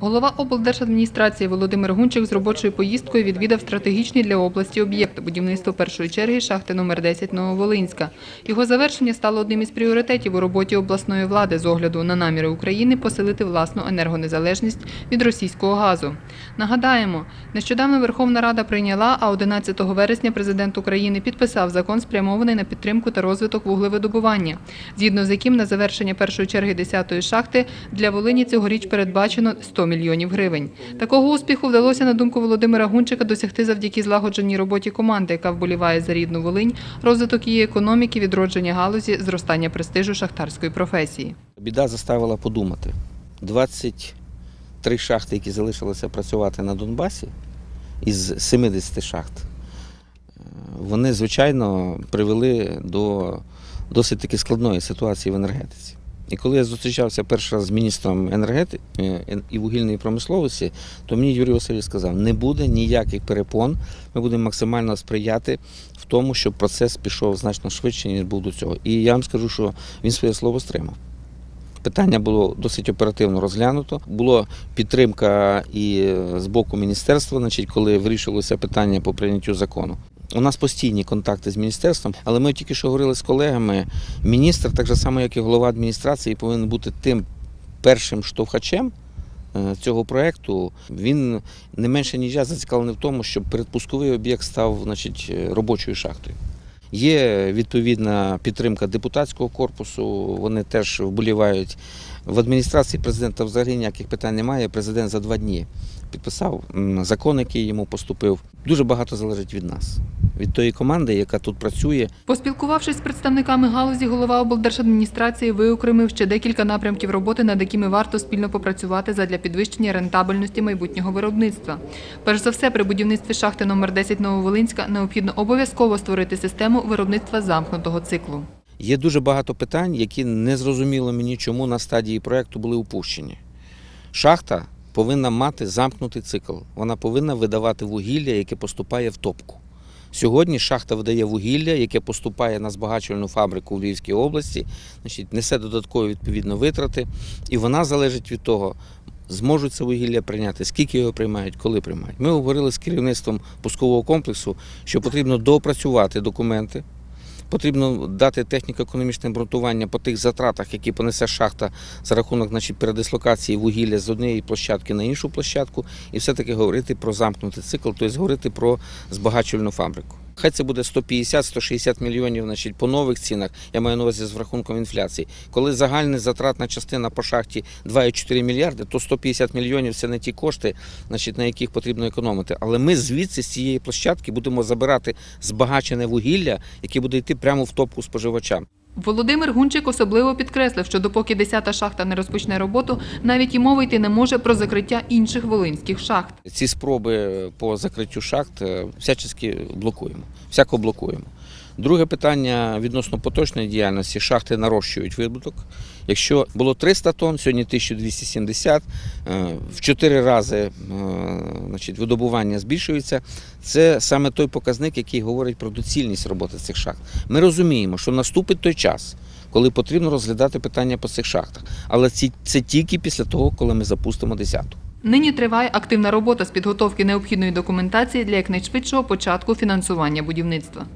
Голова облдержадміністрації Володимир Гунчик з робочою поїздкою відвідав стратегічний для області об'єкт будівництво першої черги шахти номер 10 Нововолинська. Його завершення стало одним із пріоритетів у роботі обласної влади з огляду на наміри України посилити власну енергонезалежність від російського газу. Нагадаємо, нещодавно Верховна Рада прийняла, а 11 вересня президент України підписав закон, спрямований на підтримку та розвиток вуглевидобування, згідно з яким на завершення першої черги 10-ї шахти для Волині цьогоріч передбачено 100 мільйонів гривень. Такого успіху вдалося, на думку Володимира Гунчика, досягти завдяки злагодженій роботі команди, яка вболіває за рідну Волинь, розвиток її економіки, відродження галузі, зростання престижу шахтарської професії. Біда заставила подумати. 23 шахти, які залишилися працювати на Донбасі, із 70 шахт, вони, звичайно, привели до досить таки складної ситуації в енергетиці. І коли я зустрічався перший раз з міністром енергетики і вугільної промисловості, то мені Юрій Васильович сказав, не буде ніяких перепон, ми будемо максимально сприяти в тому, щоб процес пішов значно швидше, ніж був до цього. І я вам скажу, що він своє слово стримав. Питання було досить оперативно розглянуто. Була підтримка і е, з боку міністерства, значить, коли вирішилося питання по прийняттю закону. У нас постійні контакти з міністерством, але ми тільки що говорили з колегами. Міністр, так само, як і голова адміністрації, повинен бути тим першим штовхачем е, цього проекту. Він не менше ніж я зацікавлений в тому, щоб передпусковий об'єкт став значить, е, робочою шахтою. Є відповідна підтримка депутатського корпусу, вони теж вболівають. В адміністрації президента взагалі ніяких питань немає. Президент за два дні підписав закон, який йому поступив. Дуже багато залежить від нас, від тої команди, яка тут працює. Поспілкувавшись з представниками галузі, голова облдержадміністрації виокремив ще декілька напрямків роботи, над якими варто спільно попрацювати задля підвищення рентабельності майбутнього виробництва. Перш за все, при будівництві шахти номер 10 Нововолинська необхідно обов'язково створити систему виробництва замкнутого циклу. Є дуже багато питань, які не зрозуміло мені, чому на стадії проекту були упущені. Шахта повинна мати замкнутий цикл. Вона повинна видавати вугілля, яке поступає в топку. Сьогодні шахта видає вугілля, яке поступає на збагачувальну фабрику в Львівській області, значить, несе додаткові відповідно витрати, і вона залежить від того, зможуть це вугілля прийняти, скільки його приймають, коли приймають. Ми говорили з керівництвом пускового комплексу, що потрібно доопрацювати документи. Потрібно дати техніко-економічне обґрунтування по тих затратах, які понесе шахта за рахунок значить, передислокації вугілля з однієї площадки на іншу площадку, і все-таки говорити про замкнутий цикл, тобто говорити про збагачувальну фабрику. Хай це буде 150-160 мільйонів значить, по нових цінах, я маю на увазі з рахунком інфляції. Коли загальна затратна частина по шахті 2,4 мільярди, то 150 мільйонів це не ті кошти, значить, на яких потрібно економити. Але ми звідси з цієї площадки будемо забирати збагачене вугілля, яке буде йти прямо в топку споживачам. Володимир Гунчик особливо підкреслив, що допоки 10-та шахта не розпочне роботу, навіть і мови йти не може про закриття інших волинських шахт. Ці спроби по закриттю шахт е, всячески блокуємо. Всяко блокуємо. Друге питання відносно поточної діяльності. Шахти нарощують видобуток. Якщо було 300 тонн, сьогодні 1270, е, в 4 рази е, значить, видобування збільшується. Це саме той показник, який говорить про доцільність роботи цих шахт. Ми розуміємо, що наступить той час, коли потрібно розглядати питання по цих шахтах. Але ці- це тільки після того, коли ми запустимо 10-ту. Нині триває активна робота з підготовки необхідної документації для якнайшвидшого початку фінансування будівництва.